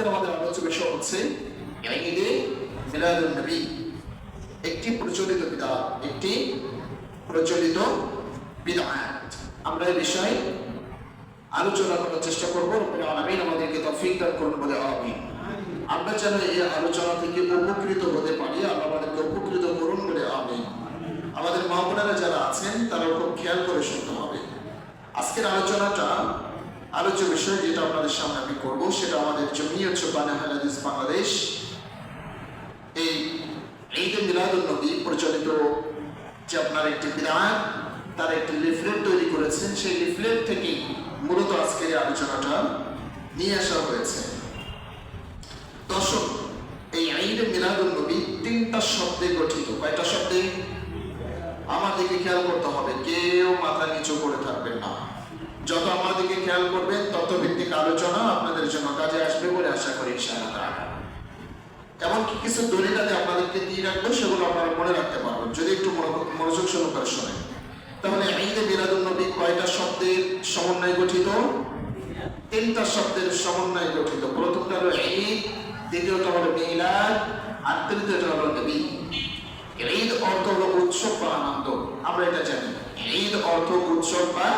আজকের আমাদের আলোচ্য বিষয় হচ্ছে ঈদে মিলাদুন নবী, একটি প্রচলিত বিদআত একটি প্রচলিত বিদআত আমরা এই বিষয়ে আলোচনা করার চেষ্টা করব। আলামিন আমাদেরকে তৌফিক দান করুন বলে আমিন। আমরা যেন এই আলোচনা থেকে উপকৃত হতে পারি, আল্লাহ আমাদেরকে উপকৃত করুন বলে আমিন। আমাদের মা যারা আছেন, তারা খুব খেয়াল করে শুনতে হবে। আজকের আলোচনাটা আলোচ্য বিষয় যেটা আপনাদের সামনে আমি করব, সেটা আমাদের জমিয়ত সুবানা হাদিস বাংলাদেশ। এই ঈদ মিলাদুল নবী প্রচলিত যে আপনার একটি বিধান তার একটি লিফলেট তৈরি করেছেন। সেই লিফলেট থেকে মূলত আজকের আলোচনাটা নিয়ে আসা হয়েছে। দর্শক, এই ঈদ মিলাদুল নবী তিনটা শব্দে গঠিত। কয়টা শব্দে? আমাদেরকে খেয়াল করতে হবে। কেউ মাথা নিচু করে থাকবেন না। যত আমার দিকে খেয়াল করবেন তত ভিত্তিক আলোচনা আপনাদের জন্য কাজে আসবে বলে আশা করি ইনশাআল্লাহ। এমনকি কিছু দলিলাতে আপনাদেরকে দিয়ে রাখব, সেগুলো আপনারা মনে রাখতে পারবেন। যদি একটু মনোযোগ সহকারে শোনেন। তাহলে ঈদে মিলাদুল নবী কয়টা শব্দের সমন্বয়ে গঠিত? তিনটা শব্দের সমন্বয়ে গঠিত। প্রথমটা হলো ঈদ, দ্বিতীয়টা হলো মিলাদ, আর তৃতীয়টা হলো নবী। ঈদ অর্থ হলো উৎসব বা আনন্দ। আমরা এটা জানি। ঈদ অর্থ উৎসব বা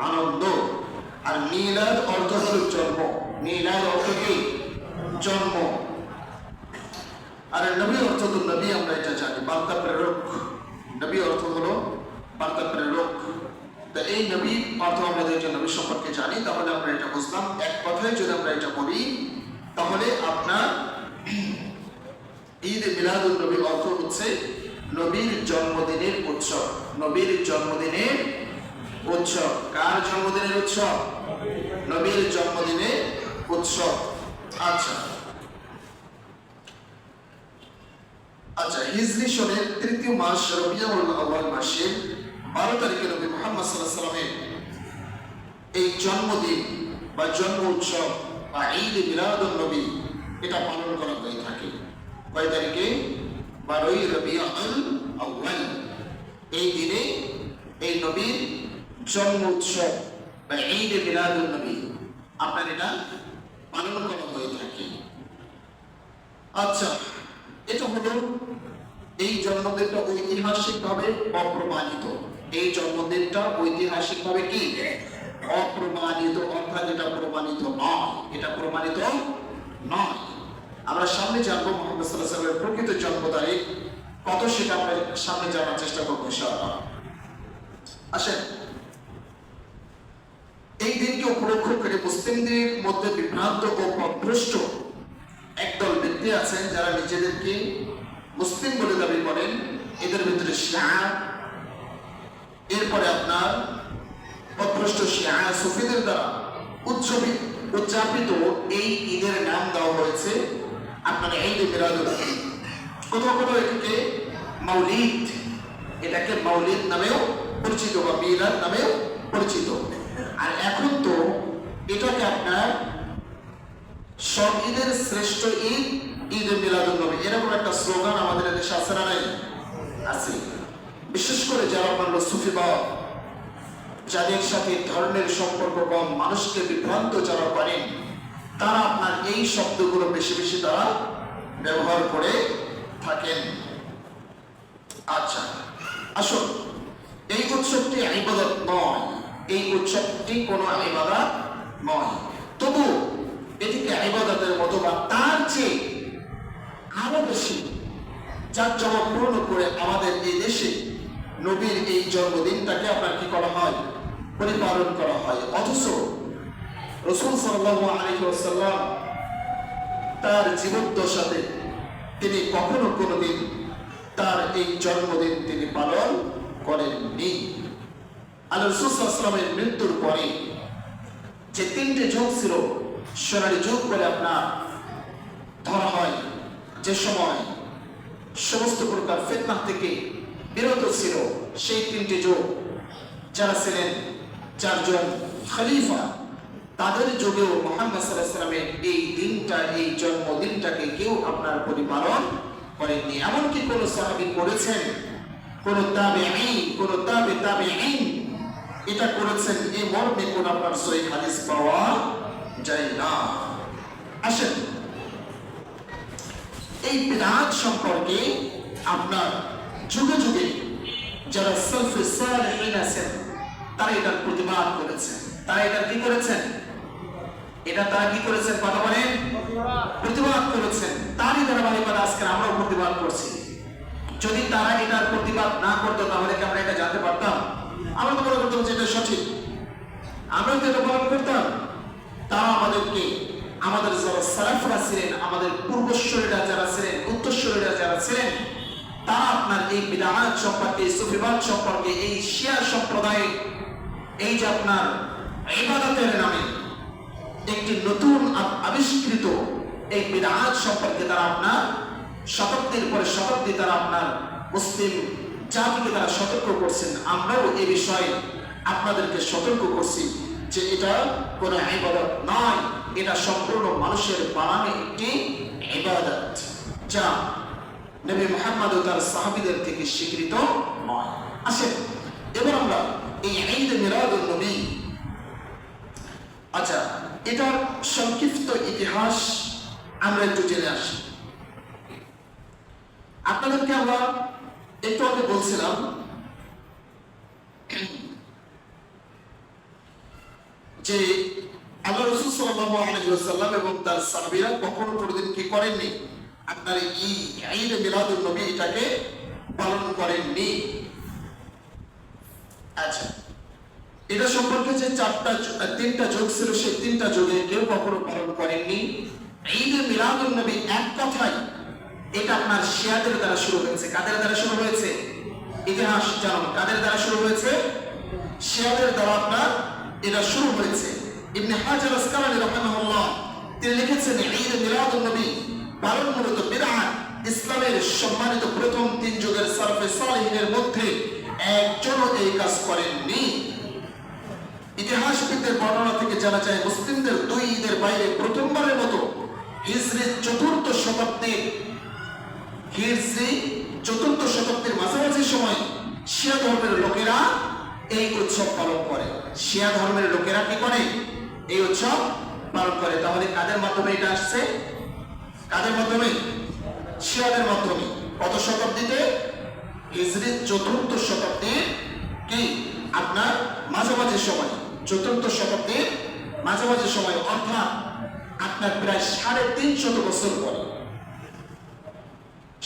আনন্দ। আর মিলাদ অর্থ হলো জন্ম। মিলাদ অর্থ কি? জন্ম। আর নবী অর্থ তো নবী, আমরা এটা জানি। বার্তা প্রেরক। নবী অর্থ হলো বার্তা প্রেরক। তা এই নবী অর্থ আমরা যদি নবী সম্পর্কে জানি, তাহলে আমরা এটা বুঝলাম। এক কথায় যদি আমরা এটা বলি, তাহলে আপনার ঈদ মিলাদুল নবী অর্থ হচ্ছে নবীর জন্মদিনের উৎসব। নবীর জন্মদিনের উৎসব। কার জন্মদিনের উৎসব? নবীর জন্মদিনের উৎসব। আচ্ছা। আচ্ছা হিজরি সনের তৃতীয় মাস রবিউল মাসের বারো তারিখে নবী মুহাম্মদ আলাইহি সাল্লামের এই জন্মদিন বা জন্ম উৎসব বা ঈদ মিলাদুন নবী এটা পালন করা হয়ে থাকে। কয় তারিখে? বারোই রবিউল আউয়াল। এই দিনে এই নবীর জন্ম উৎসব বা ঈদ মিলাদুন নবী, আপনার এটা পালন করা হয়ে থাকে। আচ্ছা এটা হলো এই জন্মদিনটা ঐতিহাসিকভাবে অপ্রমাণিত। এই জন্মদিনটা ঐতিহাসিকভাবে কি? অপ্রমাণিত, অর্থাৎ এটা প্রমাণিত নয়। এটা প্রমাণিত নয়। আমরা সামনে জানব মোহাম্মদ সাল্লাহ প্রকৃত জন্ম তারিখ। কত সেটা আমরা সামনে জানার চেষ্টা করব ইনশাআল্লাহ। আসেন। এই দিনকে উপলক্ষ করে মুসলিমদের মধ্যে বিভ্রান্ত ও পথভ্রষ্ট একদল ব্যক্তি আছেন যারা নিজেদেরকে মুসলিম বলে দাবি করেন এদের ভিতরে শিয়া, এরপরে আপনার পথভ্রষ্ট শিয়া, সুফিদের দ্বারা উৎসবিত উদযাপিত এই ঈদের নাম দেওয়া হয়েছে আপনার ঈদ মিলাদুল। কোথাও কোথাও এটাকে মাউলিদ এটাকে মাউলিদ নামেও পরিচিত বা মিলাদ নামেও পরিচিত আর এখন তো এটাকে আপনার সব ঈদের শ্রেষ্ঠ ঈদ ঈদ মিলাদুল নবী। এরকম একটা স্লোগান আমাদের দেশে আছে না নাই? আছে। বিশেষ করে যারা আপনার সুফিবাদ যাদের সাথে ধর্মের সম্পর্ক কম মানুষকে বিভ্রান্ত যারা করেন, তারা আপনার এই শব্দগুলো বেশি বেশি তারা ব্যবহার করে থাকেন। আচ্ছা আসুন। এই উৎসবটি ইবাদত নয়। এই উৎসবটি কোনো ইবাদত নয়। তবু এটিকে ইবাদতের মতো বা তার চেয়ে আরও বেশি যার জমপূর্ণ করে আমাদের এই দেশে নবীর এই জন্মদিনটাকে আপনার কি করা হয়? পরিপালন করা হয়। অথচ রসুল সাল্লাল্লাহু আলাইহি ওয়াসাল্লাম তার জীবদ্দশাতে তিনি কখনো কোনোদিন তার এই জন্মদিন তিনি পালন করেননি। আল্লাহ রসুল সাল্লামের মৃত্যুর পরে যে তিনটে যুগ ছিল, সোনালী যুগ বলে আপনার ধরা হয়। যে সময় সমস্ত প্রকার ফেতনা থেকে বিরত ছিল, সেই তিনটি যুগ যারা ছিলেন চারজন খলিফা, তাদের যুগেও মোহাম্মদ সাল্লামের এই দিনটা, এই জন্মদিনটাকে কেউ আপনার পরিপালন করেননি। এমনকি কোনো সাহাবি করেছেন, কোন তাবে আইন কোন তাবে তাবে আইন এটা করেছেন এই মর্মে কোন আপনার সই হাদিস পাওয়া যায় না। আসেন। এই বিধান সম্পর্কে আপনার যুগে যুগে যারা সেলফে সালেহিন আছেন, তারা এটার প্রতিবাদ করেছেন। তারা এটা কি করেছেন? এটা তারা কি করেছেন? কথা বলেন। প্রতিবাদ করেছেন। তারই ধারাবাহিকতা আজকে আমরাও প্রতিবাদ করছি। যদি তারা এটার প্রতিবাদ না করতো, তাহলে কি আমরা এটা জানতে পারতাম? আমরা তো মনে করতাম যে এটা সঠিক। আমরা তো এটা পালন করতাম। তারা আমাদেরকে, আমাদের যারা সালাফরা ছিলেন, আমাদের পূর্বশ্বরীরা যারা ছিলেন উত্তরশ্বরীরা যারা ছিলেন, তারা আপনার এই বিধানাত সম্পর্কে, সুফিবাদ সম্পর্কে, এই শিয়া সম্প্রদায়ে, এই যে আপনার ইবাদতের নামে একটি নতুন আবিষ্কৃত এই বিধান সম্পর্কে তারা আপনার শতাব্দীর পরে শতাব্দী তারা আপনার মুসলিম জাতিকে তারা সতর্ক করছেন, আমরাও এই বিষয়ে আপনাদেরকে সতর্ক করছি যে এটা কোনো ইবাদত নয়, এটা সম্পূর্ণ মানুষের বানানো একটি ইবাদত যা নবী মোহাম্মদ ও তার সাহাবিদের থেকে স্বীকৃত নয়। আসেন, এবার আমরা এই ঈদ মিলাদুল নবী। আচ্ছা এটার সংক্ষিপ্ত ইতিহাস আমরা একটু জেনে আসি। আপনাদেরকে আমরা একটু আগে বলছিলাম, যে আল্লাহ রসুল সাল্লাল্লাহু আলাইহি এবং তার সাহাবীরা কখনো কোনোদিন কি করেননি? আপনার এই ঈদ মিলাদুল নবী এটাকে পালন করেননি। আচ্ছা এটা সম্পর্কে যে চারটা তিনটা যোগ ছিল, সেই তিনটা যোগে কেউ কখনো পালন করেননি। ঈদ মিলাদুল নবী এক কথায় এটা আপনার শিয়াদের দ্বারা শুরু হয়েছে। কাদের দ্বারা শুরু হয়েছে? ইতিহাস জানুন। কাদের দ্বারা শুরু হয়েছে? শিয়াদের দ্বারা আপনার এটা শুরু হয়েছে। ইবনে হাজার আসকালানি রাহিমাহুল্লাহ, তিনি লিখেছেন ঈদ মিলাদুল নবী পালন মূলত বিদআত ইসলামের সম্মানিত প্রথম তিন যুগের সারফে সালিহিনের মধ্যে একজনও এই কাজ করেননি। ইতিহাসবিদদের বর্ণনা থেকে জানা যায়, মুসলিমদের দুই ঈদের বাইরে প্রথমবারের মতো হিজরি চতুর্থ শতাব্দীর হিজরি চতুর্থ শতাব্দীর মাঝামাঝি সময় শিয়া ধর্মের লোকেরা এই উৎসব পালন করে। শিয়া ধর্মের লোকেরা কি করে? এই উৎসব পালন করে। তাহলে কাদের মাধ্যমে এটা আসছে? কাদের মাধ্যমে? শিয়াদের মাধ্যমে। কত শতাব্দীতে? হিজরি চতুর্থ শতাব্দীর কি? আপনার মাঝামাঝি সময়। চতুর্থ শতাব্দীর মাঝামাঝি সময়, অর্থাৎ আপনার প্রায় সাড়ে তিন শত বছর পরে।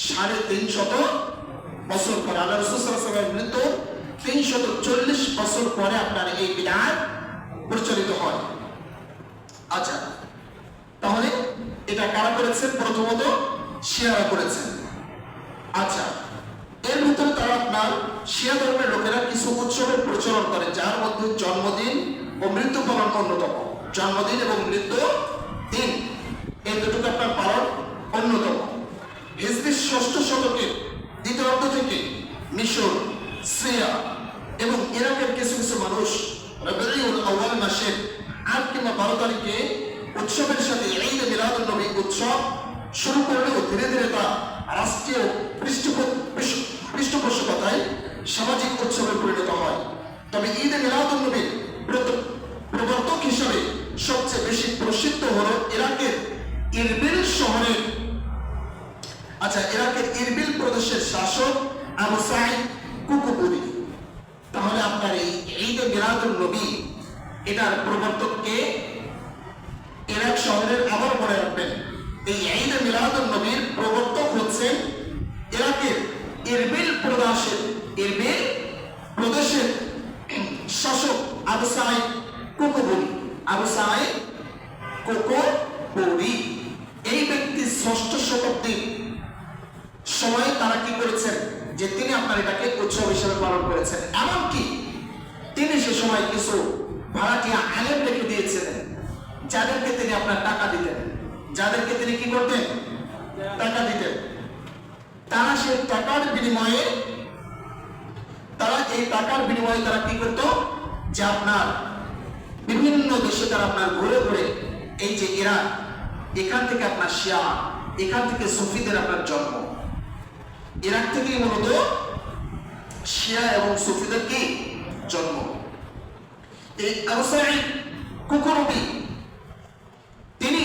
সাড়ে তিন শত বছর পরে, আল্লাহ রসুলের মৃত্যু তিনশত চল্লিশ বছর পরে আপনার এই বিধান প্রচলিত হয়। আচ্ছা তাহলে এটা কারা করেছেন? প্রথমত শিয়ারা করেছেন। আচ্ছা এর ভিতরে তারা আপনার শিয়া ধর্মের লোকেরা কিছু উৎসবের প্রচলন করে, যার মধ্যে জন্মদিন ও মৃত্যু পালন অন্যতম। জন্মদিন এবং মৃত্যু দিন এই দুটোকে আপনার পালন অন্যতম। হিজরির ষষ্ঠ শতকের দ্বিতীয়ার্ধ থেকে মিশর, সিরিয়া এবং ইরাকের কিছু কিছু মানুষ রবিউল মাসের আট কিংবা বারো তারিখে উৎসবের সাথে ঈদ মিলাদুল নবী উৎসব শুরু করলেও ধীরে ধীরে তা রাষ্ট্রীয় পৃষ্ঠপোষ- পৃষ্ঠপোষকতায় সামাজিক উৎসবে পরিণত হয়। তবে ঈদ মিলাদুল নবীর প্রবর্তক হিসাবে সবচেয়ে বেশি প্রসিদ্ধ হল ইরাকের ইরবিল শহরের আচ্ছা ইরাকের ইরবিল প্রদেশের শাসক আবু সাইদ কুকুপুরি তাহলে আপনার এই ঈদ মিলাদুল নবী, এটার প্রবর্তক কে? ইরাক শহরের আবার মনে রাখবেন, এই ঈদ মিলাদুল নবীর প্রবর্তক হচ্ছেন ইরাকের ইরবিল প্রদেশের ইরবিল প্রদেশের শাসক আবু সাইদ কুকুপুরি আবু সাইদ কুকুপুরি এই ব্যক্তি ষষ্ঠ শতাব্দীর সময়ে তারা কি করেছেন আপনার এটাকে উৎসব হিসেবে পালন করেছেন। এমনকি তিনি সে সময় কিছু ভাড়াটিয়া আলেম রেখে দিয়েছিলেন, যাদেরকে তিনি আপনার টাকা দিতেন। যাদেরকে তিনি কি করতেন? টাকা দিতেন। তারা সেই টাকার বিনিময়ে, তারা এই টাকার বিনিময়ে তারা কি করত? যে আপনার বিভিন্ন দেশে তারা আপনার ঘুরে ঘুরে এই যে ইরান এখান থেকে আপনার শিয়া, এখান থেকে সুফিদের আপনার জন্ম। ইরাক থেকেই মূলত শিয়া এবং সুফিদের কি জন্ম? এই আনসারি কুকুরবি তিনি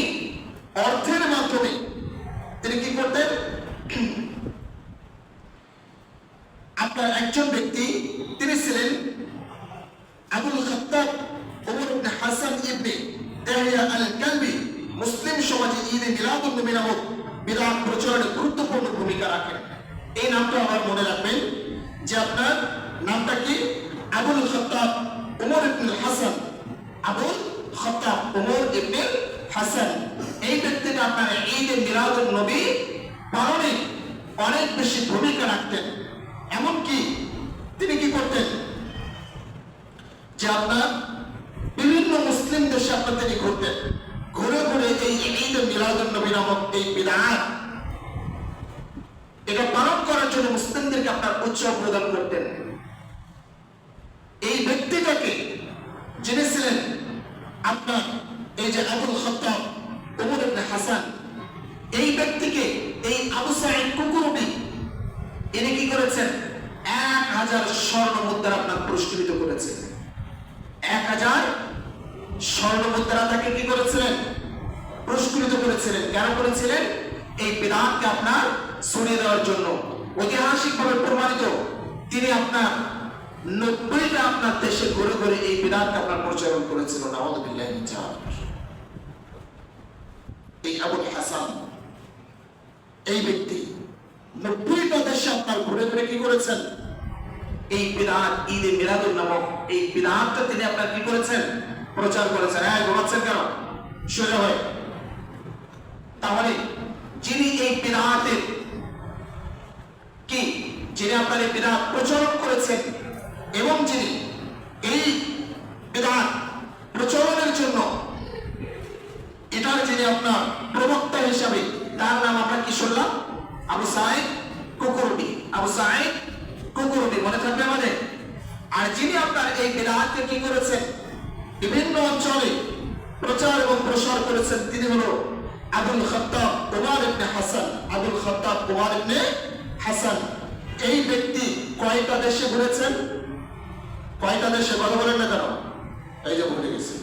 অর্থের মাধ্যমে তিনি কি করতেন? আপনার একজন ব্যক্তি, তিনি ছিলেন আবুল খত্তাব ওমর ইবনে হাসান ইবনে তাহিয়া আল কালবি মুসলিম সমাজে ঈদে মিলাদুল নবী নামক বিরাট প্রচারের গুরুত্বপূর্ণ ভূমিকা রাখেন। এই নামটা আমার মনে রাখবেন যে আপনার নামটা কি? আবুল ইবনে হাসান। আবুল ইবনে হাসান। এই ব্যক্তিটা আপনার ঈদে নবী পালনে অনেক বেশি ভূমিকা রাখতেন। এমনকি তিনি কি করতেন? যে আপনার বিভিন্ন মুসলিম দেশে আপনার তিনি ঘুরতেন। ঘুরে ঘুরে এই ঈদ মিলাদুল নবী নামক এই এটা জন্য মুসলিমদেরকে আপনার উৎসব প্রদান করতেন। এই ব্যক্তিটাকে যিনি ছিলেন আপনার এই যে আবুল খত্তাব ওমর ইবনে হাসান। এই ব্যক্তিকে, এই আবু সাইদ কুকুরবি, ইনি কি করেছেন? এক হাজার স্বর্ণ মুদ্রা আপনার পুরস্কৃত করেছেন। এক হাজার স্বর্ণ মুদ্রা তাকে কি করেছিলেন? পুরস্কৃত করেছিলেন। কেন করেছিলেন? এই বিধানকে আপনার সরিয়ে দেওয়ার জন্য। ঐতিহাসিক ভাবে প্রমাণিত। তিনি আপনার নব্বইটা আপনার দেশে ঘুরে ঘুরে এই বিধানকে আপনার প্রচারণ করেছিল এই আবুল হাসান, এই ব্যক্তি নব্বইটা দেশে আপনার ঘুরে ঘুরে কি করেছেন? এই বিধান ঈদে মিলাদুল নামক এই বিধানটা তিনি আপনার কি করেছেন? প্রচার করেছেন। হ্যাঁ কেন? সোজা তাহলে যিনি এই বিধাতের কি? যিনি আপনার এই বিধান প্রচলন করেছেন এবং যিনি এই বিধান প্রচলনের জন্য এটার যিনি আপনার প্রবক্তা হিসাবে তার নাম আমরা কি শুনলাম আবু সাইদ কুকুরবি আবু সাইদ কুকুরবি মনে থাকবে আমাদের আর যিনি আপনার এই বিরাটকে কি করেছেন বিভিন্ন অঞ্চলে প্রচার এবং প্রসার করেছেন তিনি হলো আবুল খত্তাব ওমর ইবনে হাসান আবুল খত্তাব ওমর ইবনে হাসান এই ব্যক্তি কয়টা দেশে ঘুরেছেন কয়টা দেশে কথা বলেন না কেন এই যে ভুলে গেছি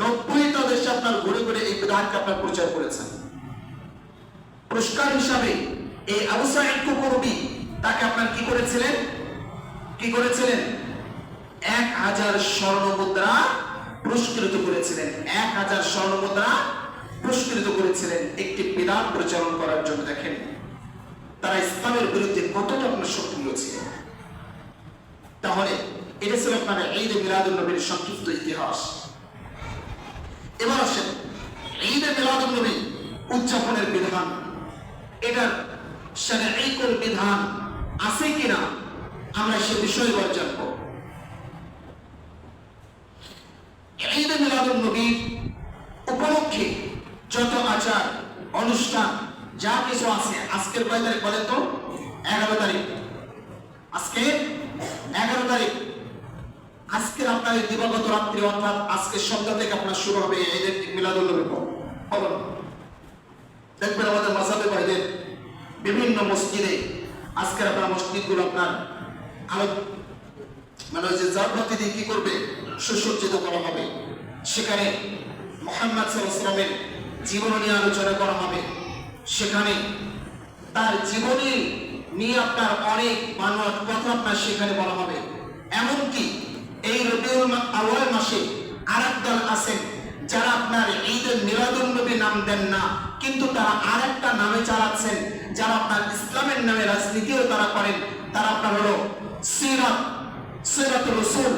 নব্বইটা দেশে আপনার ঘুরে ঘুরে এই বিধানকে আপনার প্রচার করেছেন পুরস্কার হিসাবে এই আবু সাইদ কুকুরবি তাকে আপনার কি করেছিলেন? কি করেছিলেন? এক হাজার স্বর্ণ মুদ্রা পুরস্কৃত করেছিলেন। এক হাজার স্বর্ণ মুদ্রা পুরস্কৃত করেছিলেন। একটি বিধান প্রচারণ করার জন্য দেখেন, তারা ইসলামের বিরুদ্ধে কতটা আপনার সক্রিয় ছিল তাহলে এটা ছিল আপনার ঈদ মিলাদুল নবীর সংক্ষিপ্ত ইতিহাস। এবার আসেন ঈদ মিলাদুল নবী উদযাপনের বিধান। এটার শারঈকুল বিধান আছে কিনা আমরা সে বিষয় এবার জানব। ঈদ মিলাদুল নবীর উপলক্ষে যত আচার, অনুষ্ঠান, যা কিছু আছে, আজকের কয় তারিখ বলেন তো? এগারো তারিখ। আজকে এগারো তারিখ। আজকের আপনার দিবাগত রাত্রি, অর্থাৎ আজকে সন্ধ্যা থেকে আপনার শুরু হবে ঈদের মিলাদুল নবী বলুন দেখবেন আমাদের মাসাবে ভাইদের বিভিন্ন মসজিদে আজকের আপনার মসজিদগুলো আপনার আলো মানে ওই যে জাতবাতি দিয়ে কি করবে? সুসজ্জিত করা হবে। সেখানে মোহাম্মদ সাল্লামের জীবন নিয়ে আলোচনা করা হবে। সেখানে তার জীবনী নিয়ে আপনার অনেক মানব কথা আপনার সেখানে বলা হবে। এমনকি এই রবিউল আওয়াল মাসে আর দল আছেন যারা আপনার ঈদের মিলাদুল নবী নাম দেন না, কিন্তু তারা আর একটা নামে চালাচ্ছেন, যারা আপনার ইসলামের নামে রাজনীতিও তারা করেন, তারা আপনার হলো সিরাত সিরাত রসুল,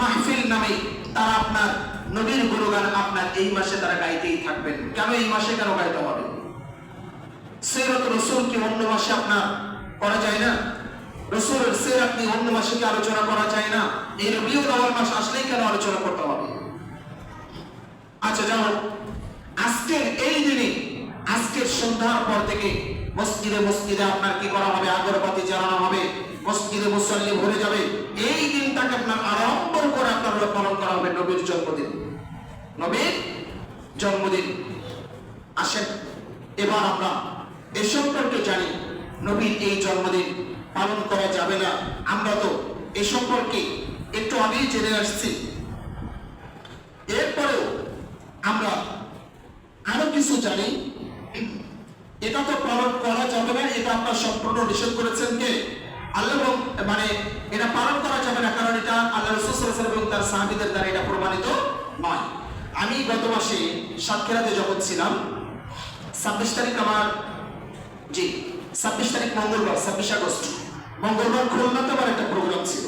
মাহফিল নামে তারা আপনার নবীর গুণগান আপনার এই মাসে তারা গাইতেই থাকবেন। কেন এই মাসে কেন গাইতে হবে? সিরাত রসুল কি অন্য মাসে আপনার করা যায় না? রসুলের সিরাত নিয়ে অন্য মাসে কি আলোচনা করা যায় না? এই রবিউল আওয়াল মাস আসলেই কেন আলোচনা করতে হবে? আচ্ছা যাও আজকের এই দিনে, আজকের সন্ধ্যার পর থেকে মসজিদে মসজিদে আপনার কি করা হবে? আগরবাতি জ্বালানো হবে। মসজিদে মুসল্লি ভরে যাবে। এই দিনটাকে আপনার আড়ম্বর করে আপনার পালন করা হবে নবীর জন্মদিন। নবীর জন্মদিন। আসেন, এবার আমরা এ সম্পর্কে জানি, নবীর এই জন্মদিন পালন করা যাবে না। আমরা তো এ সম্পর্কে একটু আগেই জেনে আসছি। এরপরেও আমরা আরও কিছু জানি। এটা তো পালন করা যাবে না, এটা আপনার সম্পূর্ণ নিষেধ করেছেন কে? আল্লাহ মানে এটা পালন করা যাবে না, কারণ এটা আল্লাহ রসুল এবং তার সাহাবিদের দ্বারা এটা প্রমাণিত নয়। আমি গত মাসে সাতক্ষীরাতে যখন ছিলাম, ছাব্বিশ তারিখ আমার, জি, ছাব্বিশ তারিখ মঙ্গলবার, ছাব্বিশ আগস্ট। মঙ্গলবার খুলনাতে আমার একটা প্রোগ্রাম ছিল।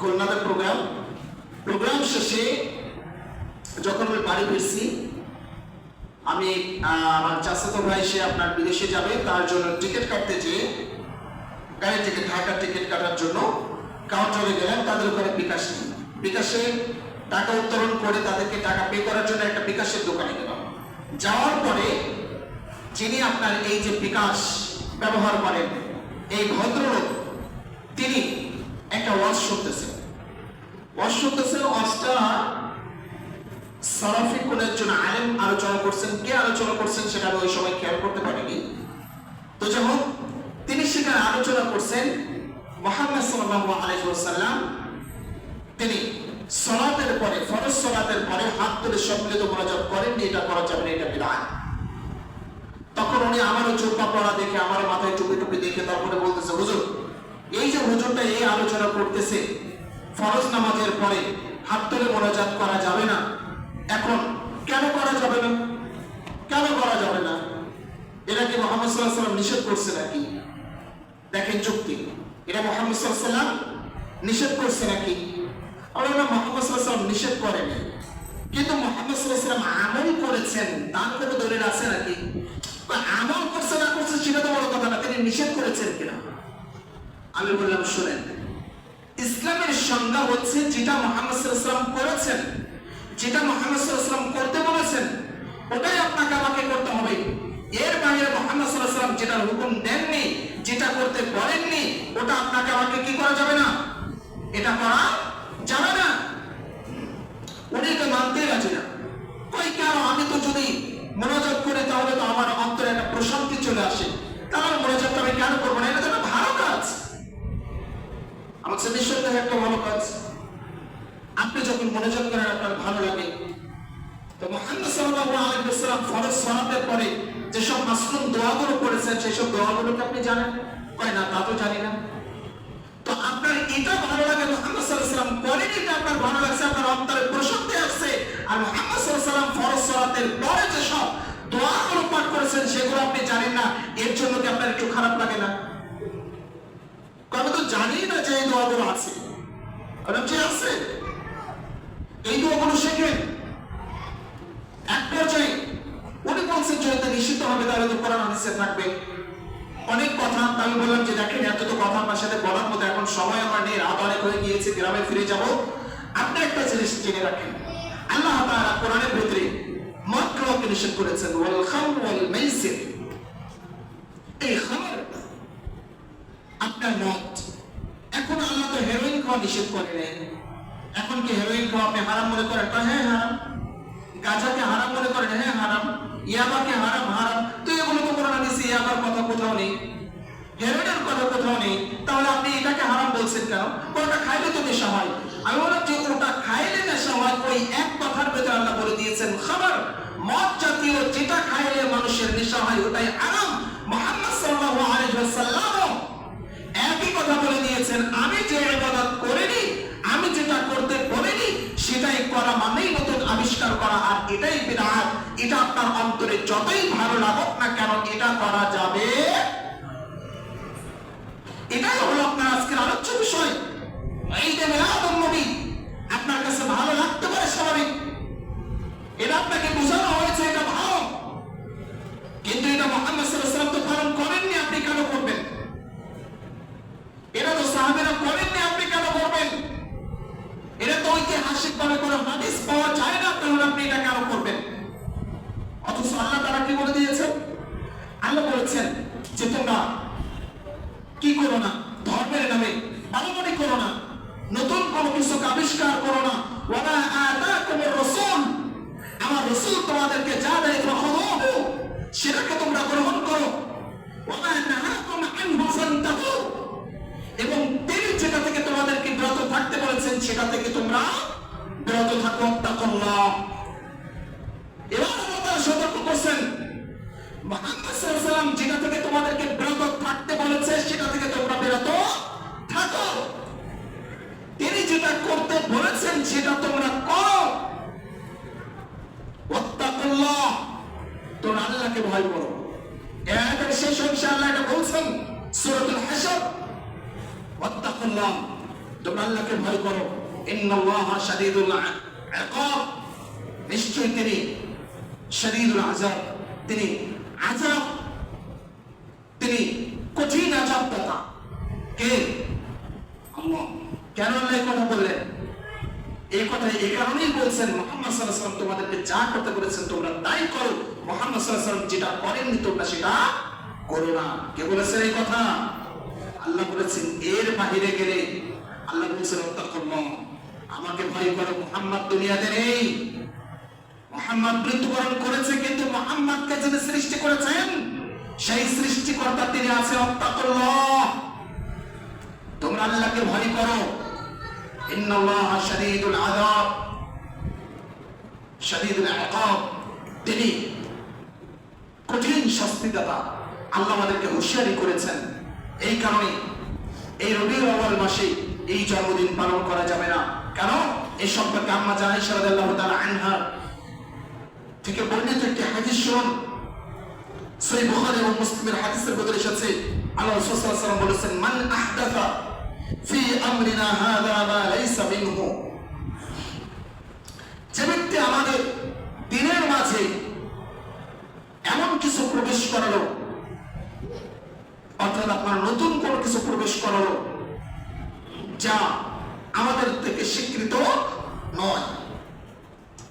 খুলনাতে প্রোগ্রাম প্রোগ্রাম শেষে যখন আমি বাড়ি ফিরছি, আমি আমার চাচাতো ভাই, সে আপনার বিদেশে যাবে, তার জন্য টিকিট কাটতে যেয়ে গাড়ি টিকিট ঢাকার টিকিট কাটার জন্য কাউন্টারে গেলাম, তাদের ওখানে বিকাশ নেই। বিকাশে টাকা উত্তোলন করে তাদেরকে টাকা পে করার জন্য একটা বিকাশের দোকানে গেলাম। যাওয়ার পরে যিনি আপনার এই যে বিকাশ ব্যবহার করেন, এই ভদ্রলোক, তিনি একটা ওয়াজ শুনতেছেন। ওয়াজ শুনতেছেন, ওয়াজটা সারাফি কোন একজন আলেম আলোচনা করছেন, কে আলোচনা করছেন সেটা আমি ওই সময় খেয়াল করতে পারিনি। তো যখন তিনি সেখানে আলোচনা করছেন, মোহাম্মদ আলাইহি তিনি সলাতের পরে, ফরজ সলাতের পরে হাত সম্মিলিত মোনাজাত করেন এটা করা যাবে এটা তখন উনি আমারও চোখা পড়া দেখে আমার মাথায় টুপি টুপি দেখে তারপরে বলতেছে, হুজুর, এই যে হুজুরটা এই আলোচনা করতেছে, ফরজ নামাজের পরে হাত তুলে মোনাজাত করা যাবে না এখন কেন করা যাবে না? কেন করা যাবে না? এটা কি মোহাম্মদ সাল্লাহ নিষেধ করছে নাকি? দেখেন যুক্তি। এটা মোহাম্মদ সাল্লাহ নিষেধ করছে নাকি? আমরা বললাম, মোহাম্মদ সাল্লাহ নিষেধ করেনি কিন্তু মোহাম্মদ সাল্লাহ আমল করেছেন। তার কোনো দলিল আছে নাকি? আমল করছে না করছে সেটা তো বড় কথা না তিনি নিষেধ করেছেন কিনা? আমি বললাম শোনেন। ইসলামের সংজ্ঞা হচ্ছে যেটা মোহাম্মদ সাল্লাম করেছেন যেটা মোহাম্মদ করতে বলেছেন, ওটাই আপনাকে আমাকে করতে হবে। এর বাইরে মোহাম্মদ সাল্লাম যেটা হুকুম দেননি, যেটা করতে বলেননি, ওটা আপনাকে আমাকে কি করা যাবে না? এটা করা যাবে না। উনি তো মানতে রাজি না। কই কেন? আমি তো যদি মনোযোগ করে তাহলে তো আমার অন্তরে একটা প্রশান্তি চলে আসে। তাহলে মনোযোগটা আমি কেন করব না? এটা তো একটা ভালো কাজ। আমার কাছে নিঃসন্দেহে একটা ভালো কাজ। আপনি যখন মনোযোগ করেন, আপনার ভালো লাগে। তো ফরজ সালাতের পরে যেসব দোয়াগুলো করেছেন সেই সব দোয়াগুলোকে আপনি জানেন? কয়, না, তা তো জানি না। তো আপনার এটা ভালো লাগে করেন এটা আপনার ভালো লাগছে, আপনার অন্তরে আসছে। আর ফরজ সালাতের পরে যেসব দোয়াগুলো পাঠ করেছেন, সেগুলো আপনি জানেন না, এর জন্য কি আপনার একটু খারাপ লাগে না? আমি তো জানি না যে এই দোয়াগুলো আছে। যে আছে? এই দোয়াগুলো শেখেন এক পর্যায়ে উনি বলছেন যে নিশ্চিত হবে, তাহলে তো কোরআন, হাদিসে থাকবে। অনেক কথা আমি বললাম যে দেখেন, এত তো কথা আপনার সাথে বলার মতো এখন সময় আমার নেই, রাত অনেক হয়ে গিয়েছে, গ্রামে ফিরে যাব। আপনি একটা জিনিস জেনে রাখেন, আল্লাহ তাআলা কোরআনের ভিতরে মদ নিষেধ করেছেন, ওয়াল খামর ওয়াল মাইসির। এই খামর, আপনার মত এখন আল্লাহ তো হেরোইন খাওয়া নিষেধ করে নেন এখন কি হেরোইন খাওয়া আপনি হারাম মনে করেন? কয়, হ্যাঁ হারাম। গাঁজাকে হারাম মনে করেন? হ্যাঁ হারাম। ইয়াবাকে হারাম হারাম। তো এগুলো তো কোরআন হাদিসে ইয়াবার কথা কোথাও নেই। হেরোইনের কথা কোথাও নেই। তাহলে আপনি এটাকে হারাম বলছেন কেন? ওটা খাইলে তো নেশা হয়? আমি বললাম যে ওটা খাইলে নেশা হয় ওই এক কথার ভেতরে আল্লাহ বলে দিয়েছেন খাবার মদ জাতীয় যেটা খাইলে মানুষের নেশা হয় ওটাই আরাম। মোহাম্মদ সাল্লাল্লাহু আলাইহি ওয়াসাল্লাম একই কথা বলে দিয়েছেন আমি যে ইবাদত করিনি আমি যেটা করতে বলিনি সেটাই করা মানেই নতুন আবিষ্কার করা আর এটাই বিদআত এটা আপনার অন্তরে যতই ভালো লাগুক না কেন, এটা করা যাবে এটাই হলো আপনার আজকের আলোচ্য বিষয়। এই যে মিলাদুন নবী। আপনার কাছে ভালো লাগতে পারে স্বাভাবিক। এটা আপনাকে বোঝানো হয়েছে, এটা ভালো। কিন্তু এটা মোহাম্মদ সাল্লাল্লাহু আলাইহি ওয়াসাল্লাম তো পালন করেননি, আপনি কেন করবেন? এটা তো সাহাবেরা করবেন এটা তো কোনো হাদিস পাওয়া যায় না তাহলে আপনি এটা কেন করবেন? অথচ আল্লাহ তারা কি বলে দিয়েছেন? আল্লাহ বলেছেন যে তোমরা কি করো না, ধর্মের নামে বাড়াবাড়ি করো না, নতুন কোনো কিছুকে আবিষ্কার করো না ওরা আতাকুমুর আল্লাহকে ভয় করো। এর শেষ অংশে আল্লাহ এটা বলছেন, সূরাতুল তোমরা আল্লাহকে ভয় করো। ইন্নাল্লাহা শাদীদুল তিনি তিনি তিনি কঠিন দাতা কে? আল্লাহ। কেন আল্লাহ কথা বললেন? এই কথা এই কারণেই বলছেন মোহাম্মদ সাল্লাহ তোমাদেরকে যা করতে বলেছেন তোমরা তাই করো। মোহাম্মদ সাল্লাহ যেটা করেননি তোমরা সেটা করো না। কে বলেছেন এই কথা? আল্লাহ বলেছেন এর বাহিরে গেলে আল্লাহ বলেছেন "ওয়াত্তাকুল্লাহ", আমাকে ভয় করো মোহাম্মদ দুনিয়াতে নেই। মোহাম্মদ মৃত্যুবরণ করেছে কিন্তু মোহাম্মদকে যিনি সৃষ্টি করেছেন সেই সৃষ্টিকর্তা তিনি আছেন অত্তাকুল্লাহ তোমরা আল্লাহকে ভয় করো। ইন্নাল্লাহ শাদীদুল আযাব, শাদীদুল ইকাব তিনি কঠিন শাস্তিদাতা। আল্লাহ আমাদেরকে হুঁশিয়ারি করেছেন। এই কারণে এই রবিউল আউয়াল মাসে এই জন্মদিন পালন করা যাবে না। কেন এই সম্পর্কে আম্মা জানাই সারাদাল্লাহ তাআলা আনহা থেকে বর্ণিত একটি হাদিস শুনুন। সহিহ বুখারী এবং মুসলিমের হাদিসের ভিতরে এসেছে। আল্লাহ রাসূল বলেছেন, মান আহদাথা ফি আমরিনা হাযা মা লাইসা মিনহু। যে আমাদের দিনের মাঝে এমন কিছু প্রবেশ করালো, অর্থাৎ আপনার নতুন কোনো কিছু প্রবেশ করালো, যা আমাদের থেকে স্বীকৃত নয়,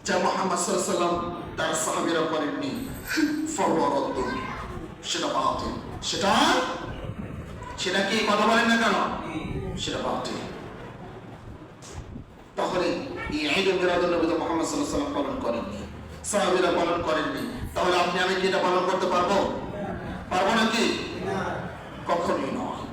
যা মোহাম্মদ ওয়াসাল্লাম তার সাহাবীরা করেননি। ফরওয়ারদ্দ সেটা বাতিল। সেটা সেটা কি কথা বলেন না কেন? সেটা বাতিল তাহলে এই ঈদ মিলাদুন নবী তো মুহাম্মদ সাল্লাল্লাহু আলাইহি ওয়াসাল্লাম পালন করেননি সাহাবীরা পালন করেননি। তাহলে আপনি আমি কি এটা পালন করতে পারব? পারব নাকি? কখনোই নয়।